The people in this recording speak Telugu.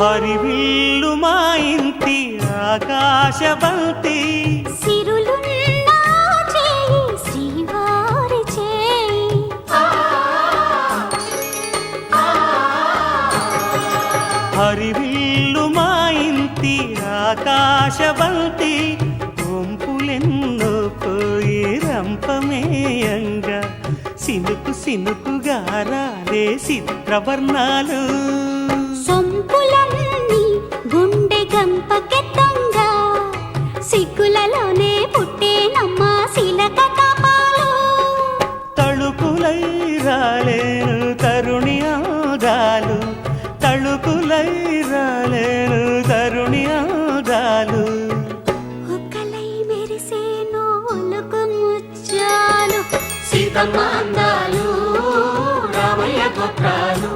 హరివిల్లు మా ఇంటి చేయి హరివిల్లు మా ఇంటి ఆకాశబంతి గుంపులెన్నో పోయి రంపమేయంగా. సినుకు సినుకుగా రాలే చిత్రవర్ణాలు గంపకెత్తంగా సిగ్గులలోనే పుట్టేనమ్మ శిలక కపాలు తళుకులై రాలేను తరుణి ఆగాలు. తళుకులై రాలేను తరుణి ఆగాలు. ఒక్కలై మెరిసేను ఒలుకు ముచ్చాలు. సీతమ్మ అందాలు రామయ్య గోత్రాలు